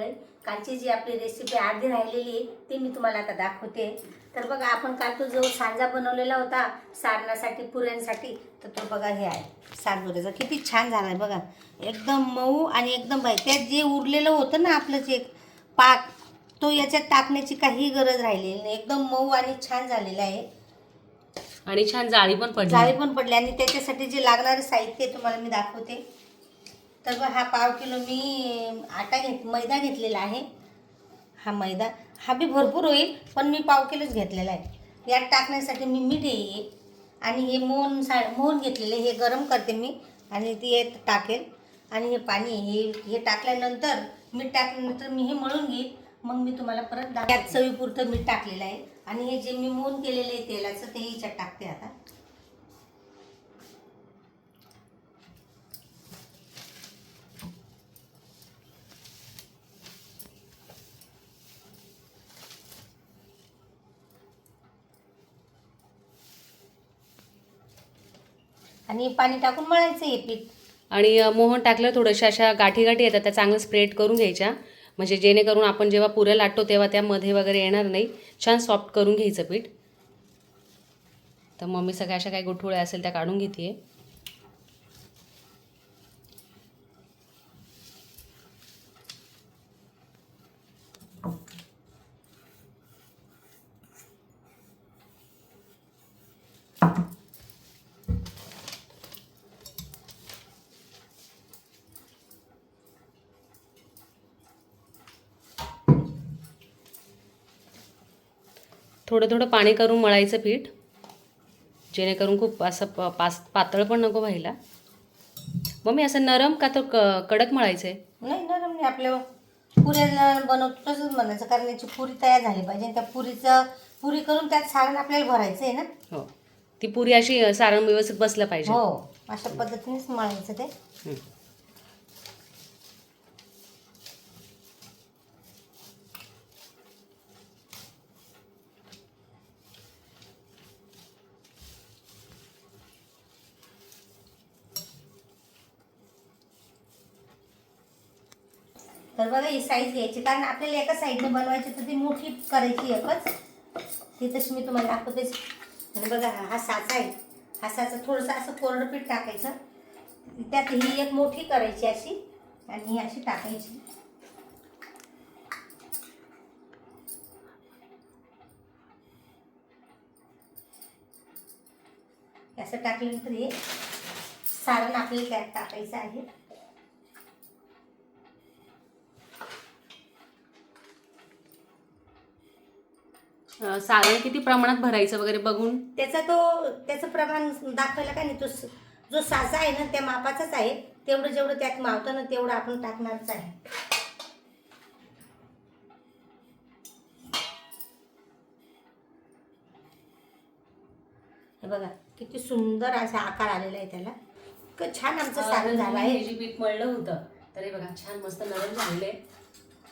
मंडळी कालची जी आपली रेसिपी अर्धी राहिलेली आहे ती मी तुम्हाला आता दाखवते. तर बघा आपण काल तो जो सांजा बनवलेला होता सारणासाठी पुऱ्यांसाठी तर तो बघा हे आहे. सातपुऱ्याचा किती छान झाला आहे बघा. एकदम मऊ आणि एकदम बाई त्यात जे उरलेलं होतं ना आपलं जे पाक तो याच्यात टाकण्याची काही गरज राहिलेली नाही. एकदम मऊ आणि छान झालेला आहे. आणि छान जाळी पण पडली. जाळी पण पडली. आणि त्याच्यासाठी जे लागणारं साहित्य तुम्हाला मी दाखवते. तर बघ हा पाव किलो मी आटा घेत मैदा घेतलेला आहे. हा मैदा. हा बी भरपूर होईल पण मी पाव किलोच घेतलेला आहे. यात टाकण्यासाठी मी मीठ आहे आणि हे मोहन सा मोहन घेतलेले हे गरम करते मी आणि ते टाकेल. आणि हे पाणी हे हे टाकल्यानंतर मीठ टाकल्यानंतर मी हे मळून घेईल. मग मी तुम्हाला परत दा- चवीपुरतं मीठ टाकलेलं आहे. आणि हे जे मी मोहन केलेलं आहे तेलाचं ते हिच्यात टाकते आता. आणि पाणी टाकून मळायचं हे पीठ. आणि मोहन टाकलं थोडंशा अशा गाठी गाठी येतात त्या चांगलं स्प्रेड करून घ्यायच्या. म्हणजे जेणेकरून आपण जेव्हा पुऱ्या लाटतो तेव्हा त्यामध्ये वगैरे येणार नाही. छान सॉफ्ट करून घ्यायचं पीठ. तर मम्मी सगळ्या अशा काही गुठुळ्या असेल त्या काढून घेते थोडं थोडं पाणी करून मळायचं पीठ. जेणेकरून खूप असं प पास पातळ पण नको व्हायला. मम्मी असं नरम का तो क कडक मळायचं आहे नाही नरम नाही आपल्या पुऱ्याला बनवतो तसंच बनायचं कारण याची पुरी तयार झाली पाहिजे आणि त्या पुरीचं पुरी करून त्यात सारण आपल्याला भरायचं आहे ना? हो. ती पुरी अशी सारण व्यवस्थित बसलं पाहिजे. हो अशा पद्धतीनेच मळायचं ते. तर बघा ही साईज घ्यायची. कारण आपल्याला एका साईडने बनवायची तर ती मोठी करायची एकच. ती तशी मी तुम्हाला दाखवतेच आणि बघा हा हा साचा आहे. हा साचा थोडंसं असं कोरडं पीठ टाकायचं. त्यात ही एक मोठी करायची अशी आणि ही अशी टाकायची. असं टाकल्यानंतर हे सारण आपल्याला त्यात टाकायचं आहे. सारण किती प्रमाणात भरायचं वगैरे बघून? त्याचा तो त्याचं प्रमाण दाखवायला काय नाही तो स- जो साचा आहे ना त्या मापाचाच आहे. तेवढं जेवढं त्यात मावतं ना तेवढं आपण टाकणारच आहे. हे बघा किती सुंदर असा आकार आलेला आहे त्याला. इतकं छान आमचं सारण झालं आहे. हे जे पीठ मळलं होतं. तर हे बघा छान मस्त नरम झालेले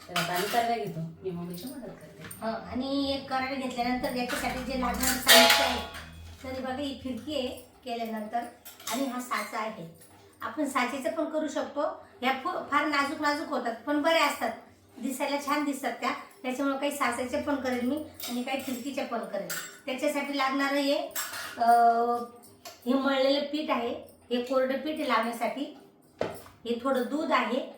तर आता आम्ही घेतो. मी मम्मीची मदत करते. हं, आणि एक करायला घेतल्यानंतर याच्यासाठी जे लागणार साहित्य आहे तरी बघा ही फिरकी आहे केल्यानंतर आणि हा साचा आहे. आपण साचेचं पण करू शकतो. ह्या फु- फार नाजूक नाजूक होतात पण बरे असतात. दिसायला छान दिसतात त्या. त्याच्यामुळे काही साचाचे पण करेल मी आणि काही फिरकीचे पण करेल त्याच्यासाठी लागणारं हे अं, हे मळलेलं पीठ आहे. हे कोरडं पीठ आहे लावण्यासाठी हे थोडं दूध आहे.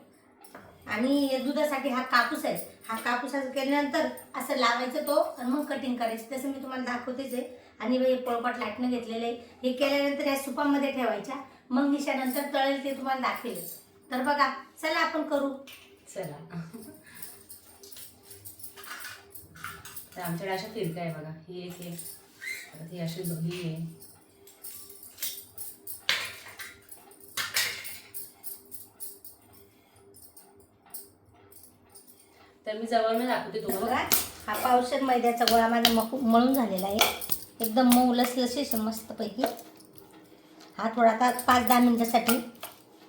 आणि दुधासाठी हा कापूस आहे. हा कापूस असं केल्यानंतर असं लावायचं तो आणि मग कटिंग करायचं. तसं मी तुम्हाला दाखवतेच आहे. आणि हे पोळपाट लाटणं घेतलेलं आहे. हे केल्यानंतर या सुपामध्ये ठेवायच्या. मग निशानंतर तळेल ते तुम्हाला दाखवेल तर बघा चला आपण करू. चला. तर आमच्याकडे अशा फिरका आहे बघा. ही एक आहे. ही अशी दोन्ही आहे. तर मी जवळ दाखवते तुम्हाला. बघा हा पावशर मैद्याचा गोळा माझा मकू मळून झालेला आहे. एकदम मऊ लसलशीत मस्तपैकी. हा थोडा आता पाच दहा मिनिटासाठी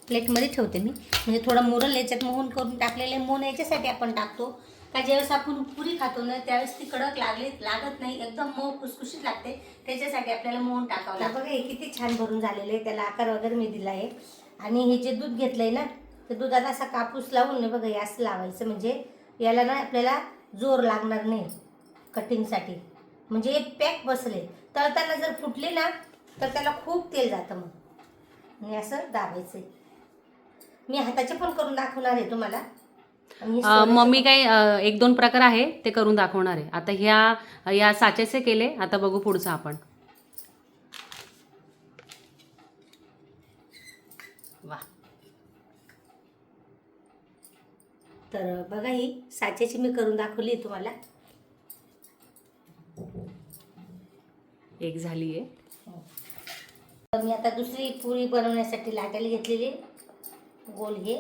प्लेटमध्ये ठेवते मी. म्हणजे थोडं मुरल याच्यात मोहन करून टाकलेले मोहन याच्यासाठी आपण टाकतो. का ज्यावेळेस आपण पुरी खातो ना त्यावेळेस ती कडक लागले लागत नाही. एकदम मऊ खुसखुशीत लागते. त्याच्यासाठी आपल्याला मोहन टाकावं लागतं. बघा हे किती छान भरून झालेले आहे. त्याला आकार वगैरे मी दिला आहे. आणि हे जे दूध घेतलं आहे ना तर दुधात असा कापूस लावून नाही बघा हे असं लावायचं. म्हणजे याला ना आपल्याला जोर लागणार नाही कटिंगसाठी. म्हणजे हे पॅक बसले. तळताना जर फुटले ना तर त्याला खूप तेल जातं मग. आणि असं दाबायचं. मी हाताचे पण करून दाखवणार आहे तुम्हाला. मम्मी काही एक दोन प्रकार आहे ते करून दाखवणार आहे. आता ह्या या साचेचे केले आता बघू पुढचं आपण. तर बघा ही साच्याची मी करून दाखवली तुम्हाला. एक झाली आहे. तर मी आता दुसरी पुरी बनवण्यासाठी लाटायला घेतलेली गोल हे.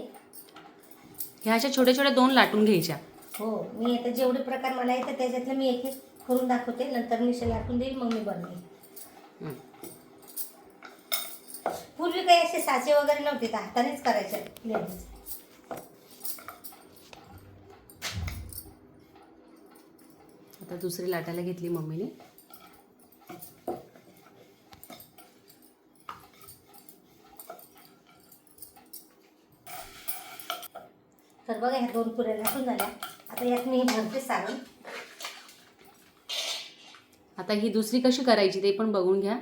ह्या अशा छोट्या छोट्या दोन लाटून घ्यायच्या. हो मी आता जेवढे प्रकार मला येतं त्याच्यातलं मी एक एक करून दाखवते. नंतर निशा लाटून देईल मग मी बनवेल. पूर्वी काही असे साचे वगैरे नव्हते तर हातानेच करायचे लेडीज. आता दुसरी लाटायला घेतली मम्मीने. तर बघा ह्या दोन पुऱ्या लाटून झाल्या. आता यात मी भरते सारण. आता ही दुसरी कशी करायची ते पण बघून घ्या.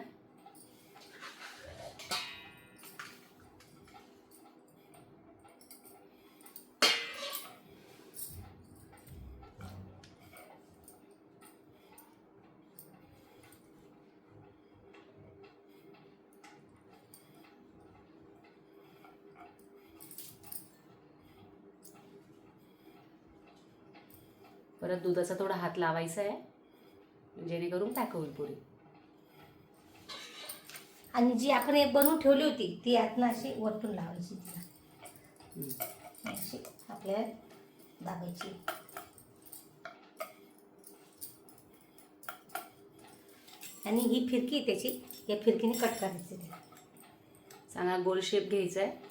परत दुधाचा थोडा हात लावायचा आहे. जेणेकरून पॅक होईल पुरी. आणि जी आपण एक बनवून ठेवली होती ती यातनं अशी वरतून लावायची तिला. अशी आपल्याला दाबायची. आणि ही फिरकी त्याची या फिरकीने कट करायची तिला चांगला गोल शेप घ्यायचा आहे.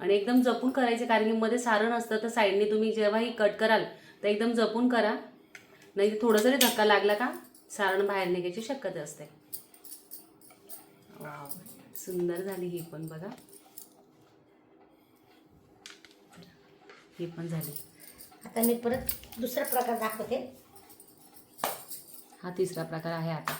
आणि एकदम जपून करायचे कारण की मध्ये सारण असतं तर साईडने तुम्ही जेव्हाही कट कराल तर एकदम जपून करा. नाही थोडं जरी धक्का लागला का सारण बाहेर निघायची शक्यता असते. सुंदर झाली ही पण बघा. ही पण झाली. आता मी परत दुसरा प्रकार दाखवते. हा तिसरा प्रकार आहे आता.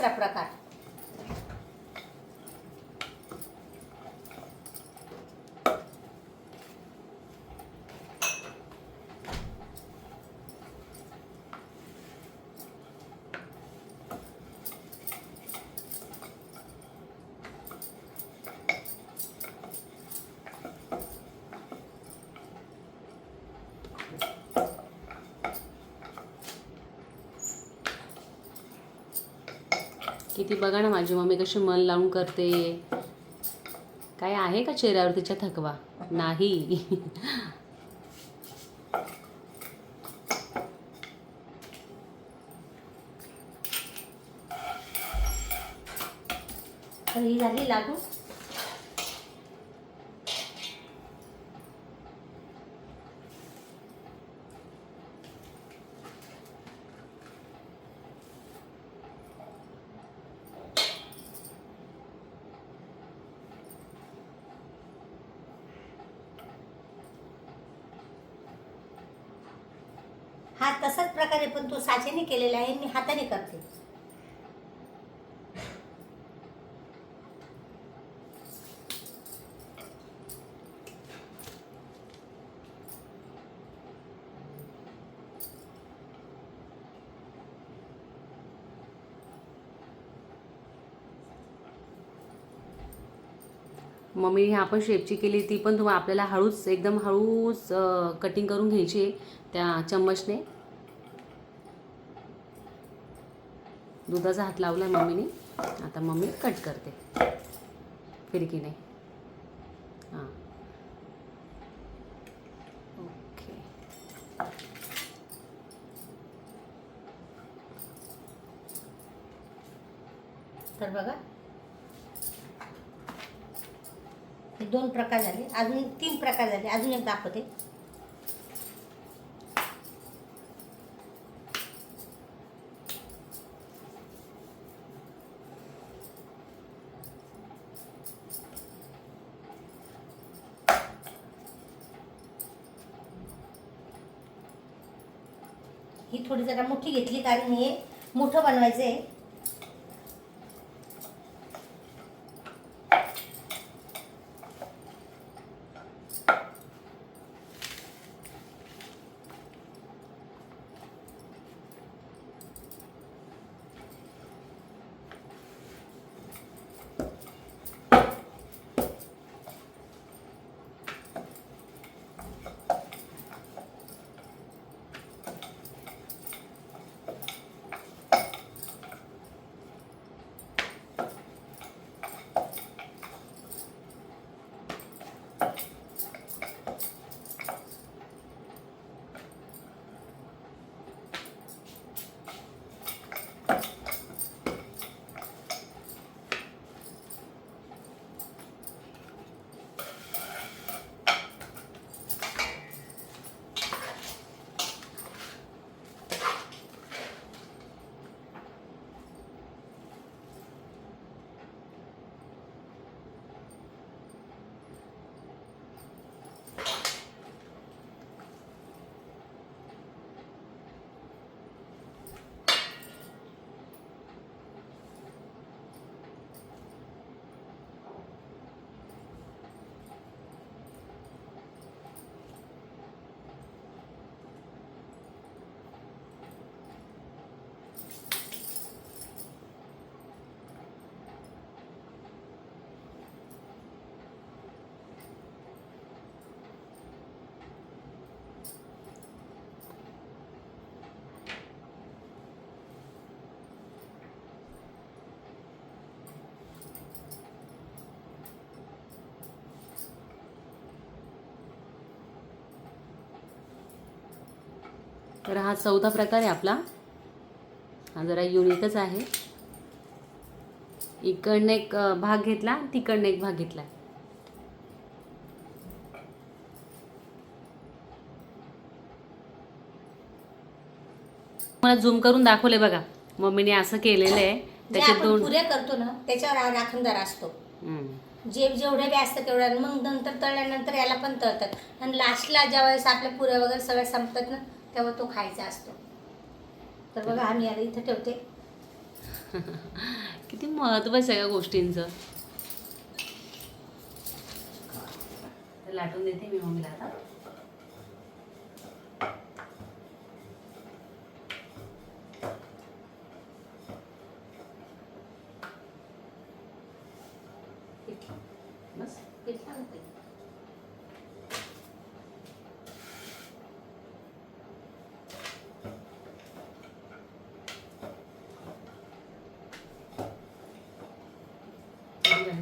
हा तिसरा प्रकार किती बघा ना माझी मम्मी कशी मन लावून करते. काय आहे का चेहऱ्यावर तिच्या थकवा? नाही. ही झाली लागू हा तसाच प्रकारे पण तो साचेने केलेला आहे मी हाताने करते. मम्मी ही आपण शेपची केली ती पण तुम्हाला आपल्याला हळूच एकदम हळूच कटिंग करून घ्यायची आहे. त्या चम्मचने. दुधाचा हात लावला मम्मीने. आता मम्मी कट करते. फिरकीने. हां. ओके. तर बघा. हे दोन प्रकार झाले. अजून तीन प्रकार झाले. अजून एक दाखवते. ही थोडी जरा मोठी घेतली कारण हे मोठं बनवायचं आहे तर हा चौथा प्रकार आहे आपला. हा जरा युनिकच आहे. इकडनं एक भाग घेतला तिकडनं एक भाग घेतला. मला झूम करून दाखवले बघा. मम्मीने असं केलेलं आहे जे त्याचे आपण दोन पुऱ्या करतो ना त्याच्यावर राखणदार असतो. जे जेवढे बी असतात तेवढ्या मग नंतर तळल्यानंतर याला पण तळतात. आणि लास्टला ज्या वेळेस आपल्या पुऱ्या वगैरे सगळ्या संपतात ना तेव्हा तो खायचा असतो. तर बघा आम्ही याला इथं ठेवते. किती महत्त्व आहे सगळ्या गोष्टींचं. लाटून देते मी मम्मीला आता.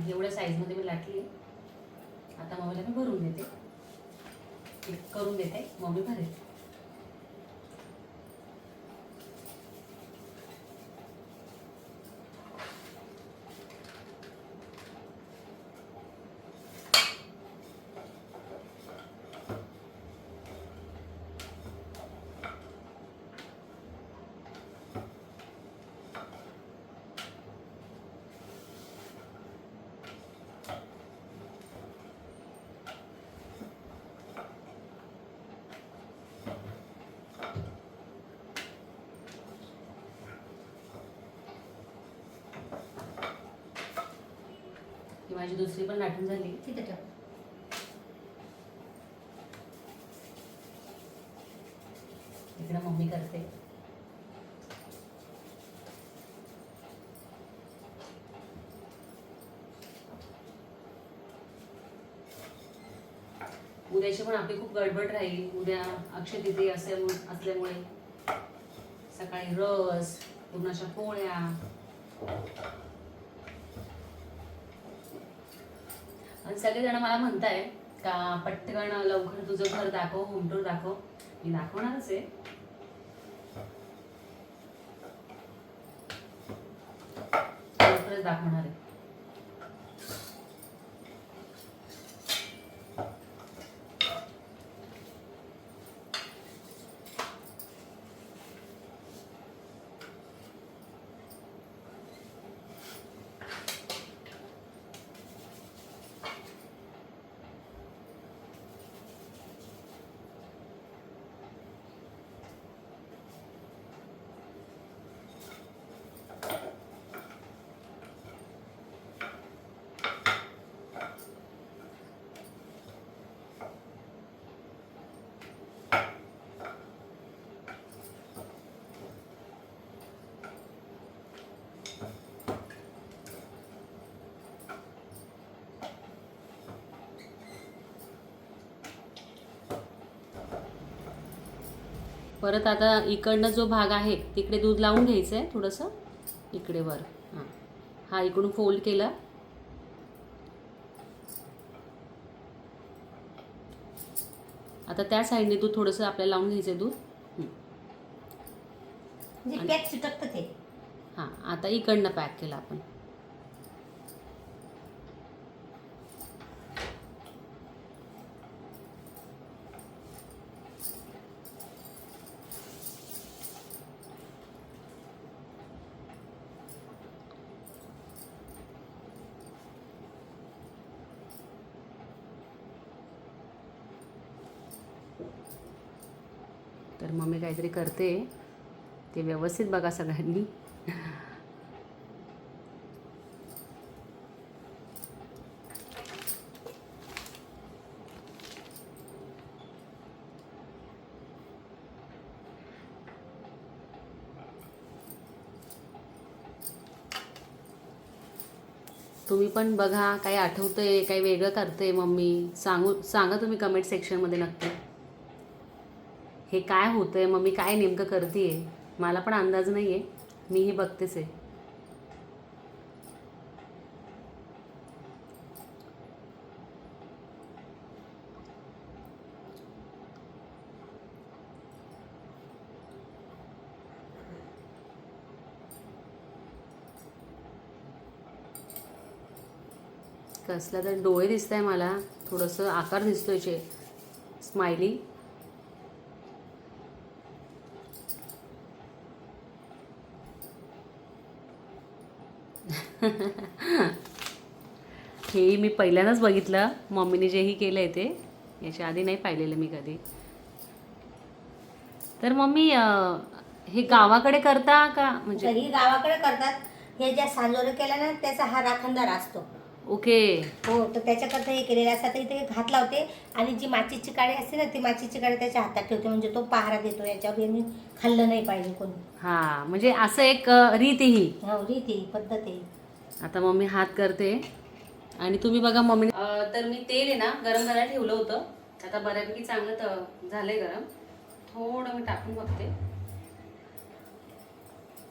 एवढ्या साईजमध्ये मी लाटली आता मम्मीला मी भरून देते. करून देते मम्मी भरेल ही माझी दुसरी पण लाटून झाली. तिथं ठेव. इकडे मम्मी करते. उद्याची पण आपली खूप गडबड राहील. उद्या अक्षय तिथी असे असल्यामुळे सकाळी रस पुरणाच्या पोळ्या. सगळेजण मला म्हणताय का पटकन लवकर तुझं घर दाखव होम टूर दाखव. मी दाखवणारच आहे. लवकरच दाखवणार आहे. परत आता इकडनं जो भाग आहे तिकडे दूध लावून घ्यायचं आहे थोडंसं. इकडे वर. हां. हा इकडून फोल्ड केला. आता त्या साईडने दूध थोडंसं आपल्याला लावून घ्यायचं आहे दूध. हं. म्हणजे हां आता इकडनं पॅक केलं आपण. तर मम्मी काहीतरी करते. ते व्यवस्थित बघा सगळ्यांनी. तुम्ही पण बघा काही आठवतं आहे काही वेगळं करते मम्मी. सांगू सांगा तुम्ही कमेंट सेक्शनमध्ये नक्की. हे काय होतंय मी काय नेमकं करते मला पण अंदाज नाही आहे मीही बघतेच आहे. कसला तर डोळे दिसत आहे मला. थोडंसं आकार दिसतोय स्माइली. हे मी पहिल्यांदाच बघितलं. मम्मीने जेही केलं आहे ते. याच्या आधी नाही पाहिलेलं मी कधी. तर मम्मी हे गावाकडे करता का? म्हणजे ही गावाकडे करतात. हे ज्या सांजोरे केल्या ना त्याचा हा राखणदार असतो. ओके. हो तर त्याच्याकरता हे केलेलं असतात इथे घात लावते आणि जी माचीची काडी असते ना ती माचीची काडी त्याच्या हातात ठेवते. म्हणजे तो पहारा देतो. याच्यावर यांनी खाल्लं नाही पाहिजे कोणी. हां म्हणजे असं एक रीत ही. हो रीत आहे पद्धत आहे आता मम्मी हात करते. आणि तुम्ही बघा मम्मी तर मी तेल आहे ना गरम करायला ठेवलं होतं. आता बऱ्यापैकी चांगलं त झालंय गरम. थोडं मी टाकून बघते.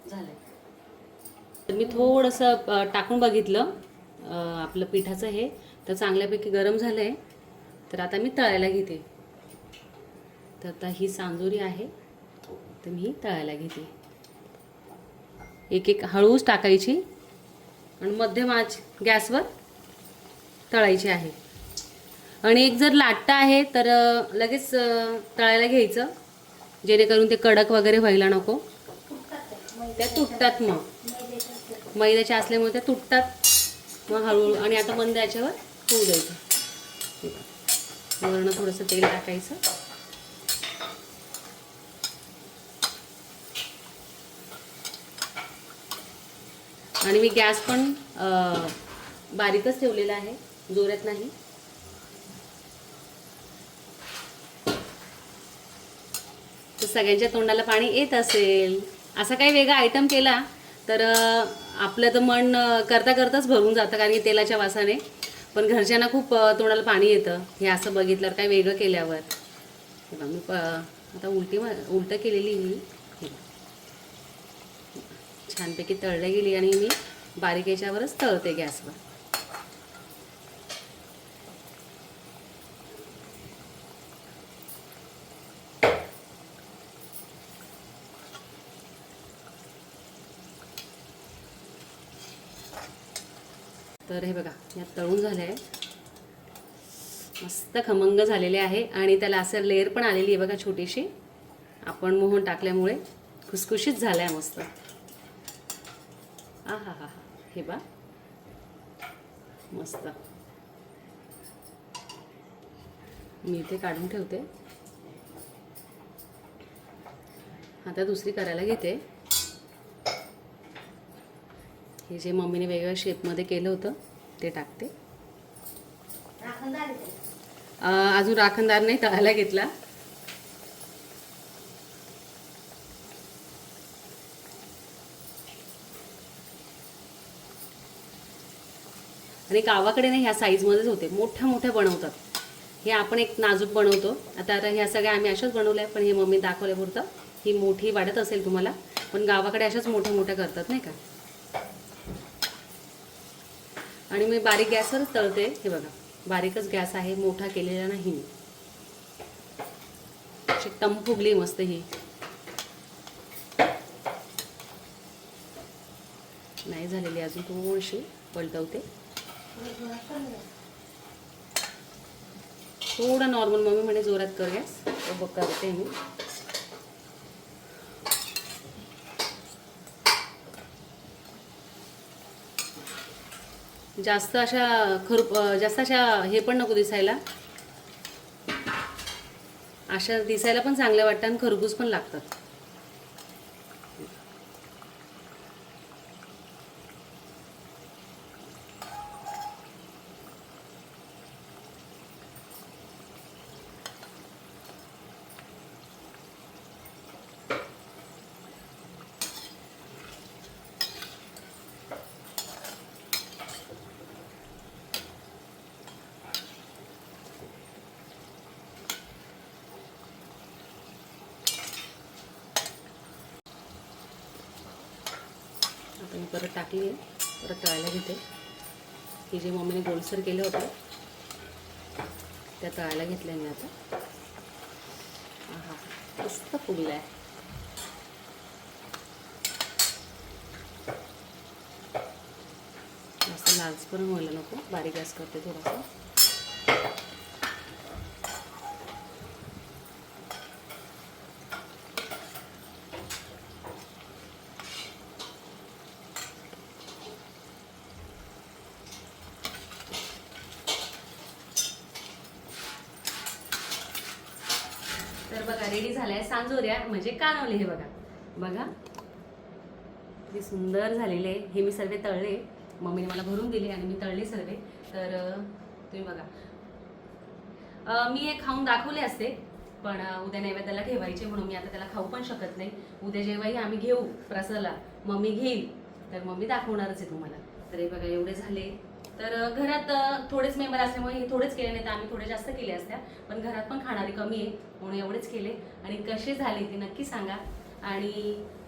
झालंय. तर मी थोडंसं टाकून बघितलं आपलं पिठाचं हे. तर चांगल्यापैकी गरम झालंय. तर आता मी तळायला घेते. तर आता ही सांजोरी आहे. तर मी तळायला घेते. एक एक हळूच टाकायची. आणि मध्यम आच गॅसवर तळायची आहे. आणि एक जर लाटतं आहे तर लगेच तळायला घ्यायचं. जेणेकरून ते कडक वगैरे व्हायला नको. त्या तुटतात मग. मैद्याच्या असल्यामुळे त्या तुटतात. मग हळूहळू आणि आता मंद याच्यावर होऊ द्यायचं. वरणं थोडंसं तेल टाकायचं. आणि मी गॅस पण बारीकच ठेवलेला आहे. जोरात नाही. तर सगळ्यांच्या तोंडाला पाणी येत असेल. असा काही वेगळा आयटम केला तर आपलं तर मन करता करताच भरून जातं कारण की तेलाच्या वासाने. पण घरच्यांना खूप तोंडाला पाणी येतं. हे असं बघितल्यावर काय वेगळं केल्यावर. हे मी प आता उलटी उलटं केलेली मी. छानपैकी तळल्या गेली आणि मी बारीक याच्यावरच तळते गॅसवर. तर हे बघा यात तळून झाले आहे मस्त खमंग झालेले आहे आणि त्याला असं लेअर पण आलेली आहे बघा छोटीशी. आपण मोहन टाकल्यामुळे खुसखुशीत झालं आहे मस्त. आ हा हा हा. हे बा मस्त. मी इथे काढून ठेवते. आता दुसरी करायला घेते. हे जे मम्मीने वेगवेगळ्या शेपमध्ये केलं होतं ते टाकते. अजून राखणदार नाही तळायला घेतला. आणि गावाकडे नाही ह्या साईजमध्येच होते. मोठ्या मोठ्या बनवतात. हे आपण एक नाजूक बनवतो. आता आता ह्या सगळ्या आम्ही अशाच बनवल्या पण हे मम्मी दाखवल्या पुरतं. ही मोठी वाढत असेल तुम्हाला पण गावाकडे अशाच मोठ्या मोठ्या करतात नाही का? आणि मी बारीक गॅसवरच तळते. हे बघा बारीकच गॅस आहे मोठा केलेला नाही मी. अशी टम फुगली मस्त ही. नाही झालेली अजून थोडीशी पलटवते. थोडं नॉर्मल मम्मी म्हणे जोरात कर गॅस. बघ करते मी. जास्त अशा खरुप जास्त अशा हे पण नको दिसायला. अशा दिसायला पण चांगल्या वाटतात आणि खरबूज पण लागतात आता मी परत टाकली आहे परत तळायला घेते की जे मम्मीने गोलसर केलं होतं त्या तळायला घेतल्या मी आता. हां मस्त फुगलं आहे जास्त लालच पण व्हायला नको बारीक गॅस करते थोडासा तर बघा रेडी झालाय सांजोऱ्या म्हणजे कानवले हे बघा. बघा. किती सुंदर झालेले हे मी सर्व तळले. मम्मीने मला भरून दिले आणि मी तळले सर्व. तर तुम्ही बघा. मी हे खाऊन दाखवले असते पण उद्या नैवेद्याला ठेवायचे म्हणून मी आता त्याला खाऊ पण शकत नाही. उद्या जेव्हाही आम्ही घेऊ प्रसाला मम्मी घेईल. तर मम्मी दाखवणारच आहे तुम्हाला. तर हे बघा एवढे झाले. तर घरात थोडेच मेंबर असल्यामुळे हे थोडेच केले नाही तर आम्ही थोडे जास्त केले असत्या. पण घरात पण खाणारी कमी आहे म्हणून एवढेच केले आणि कसे झाले ते नक्की सांगा. आणि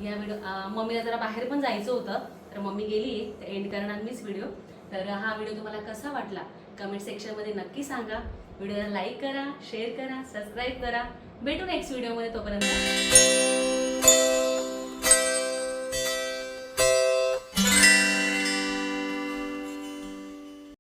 या व्हिडिओ मम्मीला जरा बाहेर पण जायचं होतं तर मम्मी गेली तर एंड करणार मीच व्हिडिओ तर हा व्हिडिओ तुम्हाला कसा वाटला? कमेंट सेक्शनमध्ये नक्की सांगा. व्हिडिओला लाईक करा शेअर करा सबस्क्राईब करा. भेटू नेक्स्ट व्हिडिओमध्ये तोपर्यंत.